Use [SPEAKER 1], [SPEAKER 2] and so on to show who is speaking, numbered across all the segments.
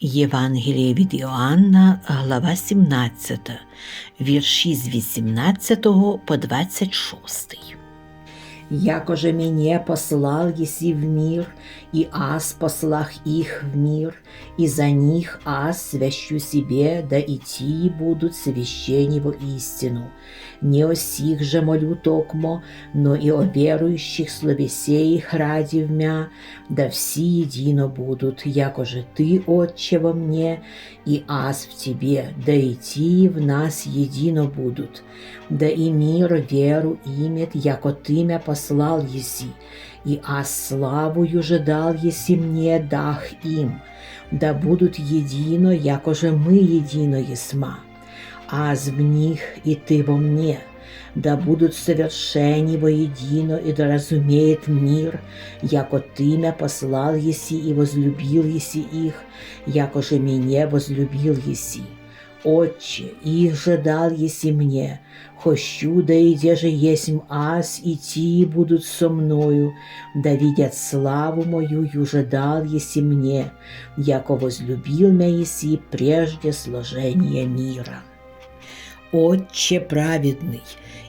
[SPEAKER 1] Євангеліє від Іоанна, глава 17, вірші з 18 по 26.
[SPEAKER 2] Якоже меня послал еси в мир, и аз послах их в мир, и за них аз свящу себе, да идти будут священи во истину. Не о сих же молю токмо, но и о верующих словесе их ради в мя, да все едино будут, якоже ты, Отче, во мне, и аз в тебе, да идти в нас едино будут, да и мир веру имет, яко ты мя послал еси, и аз славую же дал еси мне, дах им, да будут едино, якоже мы едино есма, аз в них и ты во мне, да будут совершени воедино, и да разумеет мир, яко ты мя послал еси и возлюбил еси их, якоже меня возлюбил еси. Отче, их же дал еси мне, хощу, да и где же есмь аз, и ти будут со мною, да видят славу мою, юже дал еси мне, яко возлюбил мя еси прежде сложения мира. Отче праведный,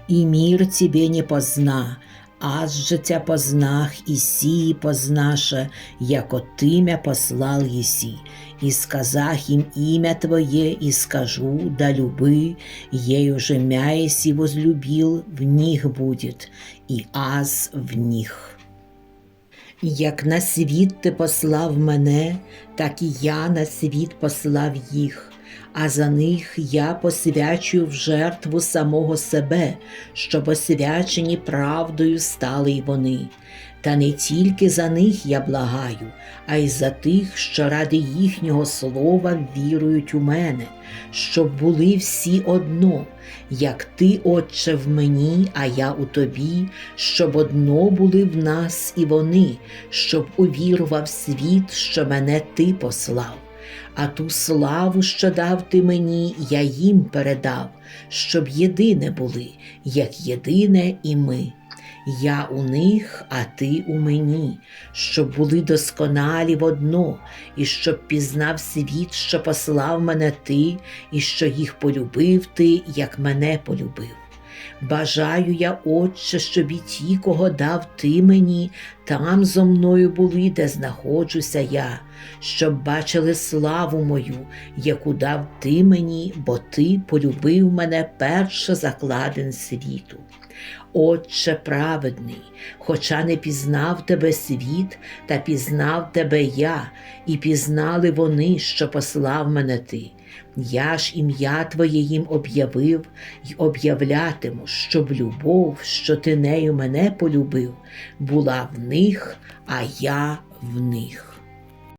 [SPEAKER 2] и мир тебе не позна, аз же тя познах, и сии познаша, яко ты мя послал еси, и сказах им имя Твое, и скажу, да любы, ею же мя еси возлюбил, в них будет, и аз в них. Як на світ ти послав мене, так і я на світ послав їх, а за них я посвячую в жертву самого себе, щоб освячені правдою стали й вони. Та не тільки за них я благаю, а й за тих, що ради їхнього слова вірують у мене, щоб були всі одно, як ти, Отче, в мені, а я у тобі, щоб одно були в нас і вони, щоб увірував світ, що мене ти послав. А ту славу, що дав ти мені, я їм передав, щоб єдине були, як єдине і ми. Я у них, а ти у мені, щоб були досконалі в одно, і щоб пізнав світ, що послав мене ти, і що їх полюбив ти, як мене полюбив. Бажаю я, Отче, щоб і ті, кого дав ти мені, там зо мною були, де знаходжуся я, щоб бачили славу мою, яку дав ти мені, бо ти полюбив мене перше закладен світу. Отче праведний, хоча не пізнав тебе світ, та пізнав тебе я, і пізнали вони, що послав мене ти. Я ж ім'я Твоє їм об'явив й об'являтиму, щоб любов, що ти нею мене полюбив, була в них, а я в них.